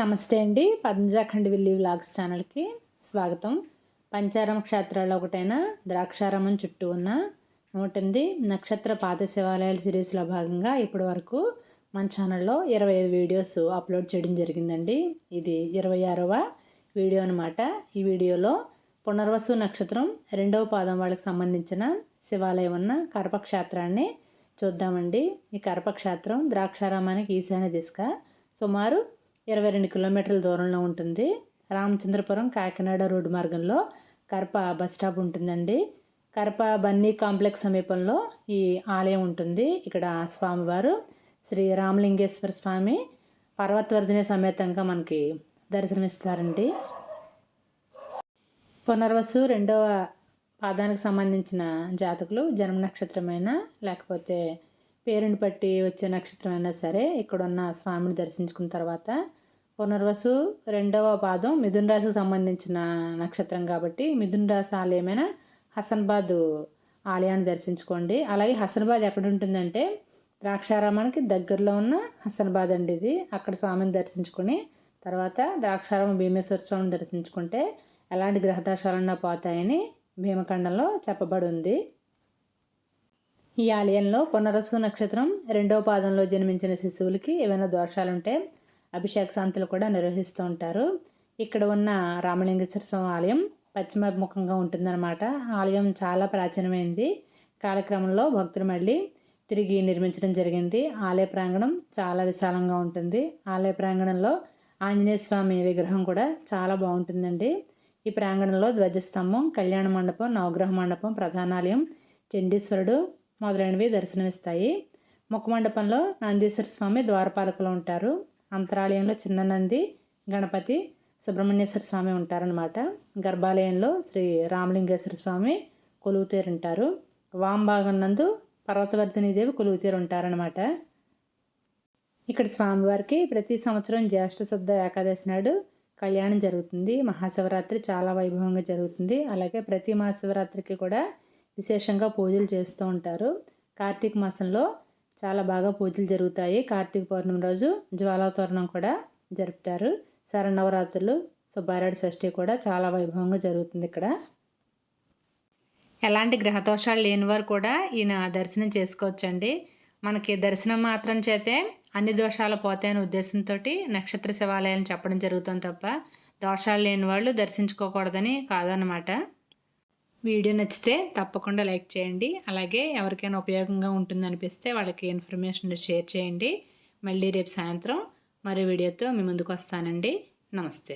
నమస్తే అండి. పద్మజాఖండ్ Willey vlogs ఛానల్కి స్వాగతం. పంచారం క్షేత్రాల్లో ఒకటైన ద్రాక్షారామం చుట్టూ ఉన్న నూట ఎనిమిది నక్షత్ర పాత శివాలయాల సిరీస్లో భాగంగా ఇప్పటి వరకు మన ఛానల్లో ఇరవై ఐదు వీడియోస్ అప్లోడ్ చేయడం జరిగిందండి. ఇది ఇరవై ఆరవ వీడియో అనమాట ఈ వీడియోలో పునర్వసు నక్షత్రం రెండవ పాదం వాళ్ళకి సంబంధించిన శివాలయం ఉన్న కరపక్షేత్రాన్ని చూద్దామండి. ఈ కరపక్షేత్రం ద్రాక్షారామానికి ఈశాన్య దిశగా సుమారు ఇరవై రెండు కిలోమీటర్ల దూరంలో ఉంటుంది. రామచంద్రపురం కాకినాడ రోడ్డు మార్గంలో కరప బస్ స్టాప్ ఉంటుందండి. కరప బన్నీ కాంప్లెక్స్ సమీపంలో ఈ ఆలయం ఉంటుంది. ఇక్కడ స్వామివారు శ్రీ రామలింగేశ్వర స్వామి పర్వతవర్ధిని సమేతంగా మనకి దర్శనమిస్తారండి. పునర్వసు రెండవ పాదానికి సంబంధించిన జాతకులు జన్మ నక్షత్రమైన లేకపోతే పేరుని బట్టి వచ్చే నక్షత్రం అయినా సరే ఇక్కడున్న స్వామిని దర్శించుకున్న తర్వాత పునర్వసు రెండవ పాదం మిథున్ రాశికి సంబంధించిన నక్షత్రం కాబట్టి మిథున్ రాశి ఆలయమైన హసన్బాద్ ఆలయాన్ని దర్శించుకోండి. అలాగే హసన్బాద్ ఎక్కడ ఉంటుందంటే ద్రాక్షారామానికి దగ్గరలో ఉన్న హసన్బాద్ అండి ఇది. అక్కడ స్వామిని దర్శించుకుని తర్వాత ద్రాక్షారామం భీమేశ్వర స్వామిని దర్శించుకుంటే ఎలాంటి గ్రహదోషాలన్నా పోతాయని భీమఖండంలో చెప్పబడి ఉంది. ఈ ఆలయంలో పునరసు నక్షత్రం రెండవ పాదంలో జన్మించిన శిశువులకి ఏమైనా దోషాలుంటే అభిషేక శాంతులు కూడా నిర్వహిస్తూ ఉంటారు. ఇక్కడ ఉన్న రామలింగేశ్వర స్వామి ఆలయం పశ్చిమాభిముఖంగా ఉంటుందన్నమాట. ఆలయం చాలా ప్రాచీనమైంది. కాలక్రమంలో భక్తులు మళ్ళీ తిరిగి నిర్మించడం జరిగింది. ఆలయ ప్రాంగణం చాలా విశాలంగా ఉంటుంది. ఆలయ ప్రాంగణంలో ఆంజనేయ స్వామి విగ్రహం కూడా చాలా బాగుంటుందండి. ఈ ప్రాంగణంలో ధ్వజస్తంభం కళ్యాణ మండపం నవగ్రహ మండపం ప్రధానాలయం చండీశ్వరుడు మొదలైనవి దర్శనమిస్తాయి. ముఖమండపంలో నందీశ్వర స్వామి ద్వారపాలకులు ఉంటారు. అంతరాలయంలో చిన్న నంది గణపతి సుబ్రహ్మణ్యేశ్వర స్వామి ఉంటారనమాట గర్భాలయంలో శ్రీ రామలింగేశ్వర స్వామి కొలువుతీరుంటారు. వాంభాగం నందు పర్వతవర్ధినీదేవి కొలువుతీరు ఉంటారనమాట ఇక్కడ స్వామివారికి ప్రతి సంవత్సరం జ్యేష్ఠ శుద్ధ ఏకాదశి నాడు కళ్యాణం జరుగుతుంది. మహాశివరాత్రి చాలా వైభవంగా జరుగుతుంది. అలాగే ప్రతి మహాశివరాత్రికి కూడా విశేషంగా పూజలు చేస్తూ ఉంటారు. కార్తీక మాసంలో చాలా బాగా పూజలు జరుగుతాయి. కార్తీక పౌర్ణమి రోజు జ్వాలాతోరణం కూడా జరుపుతారు. శరణవరాత్రులు సుబ్బారాయుడు షష్ఠి కూడా చాలా వైభవంగా జరుగుతుంది ఇక్కడ. ఎలాంటి గ్రహదోషాలు లేని వారు కూడా ఈయన దర్శనం చేసుకోవచ్చండి. మనకి దర్శనం మాత్రం చేతే అన్ని దోషాలు పోతాయనే ఉద్దేశంతో నక్షత్ర శివాలయాన్ని చెప్పడం జరుగుతుంది తప్ప దోషాలు లేని వాళ్ళు దర్శించుకోకూడదని కాదనమాట వీడియో నచ్చితే తప్పకుండా లైక్ చేయండి. అలాగే ఎవరికైనా ఉపయోగంగా ఉంటుందనిపిస్తే వాళ్ళకి ఇన్ఫర్మేషన్ షేర్ చేయండి. మళ్ళీ రేపు సాయంత్రం మరో వీడియోతో మీ ముందుకు వస్తానండి. నమస్తే.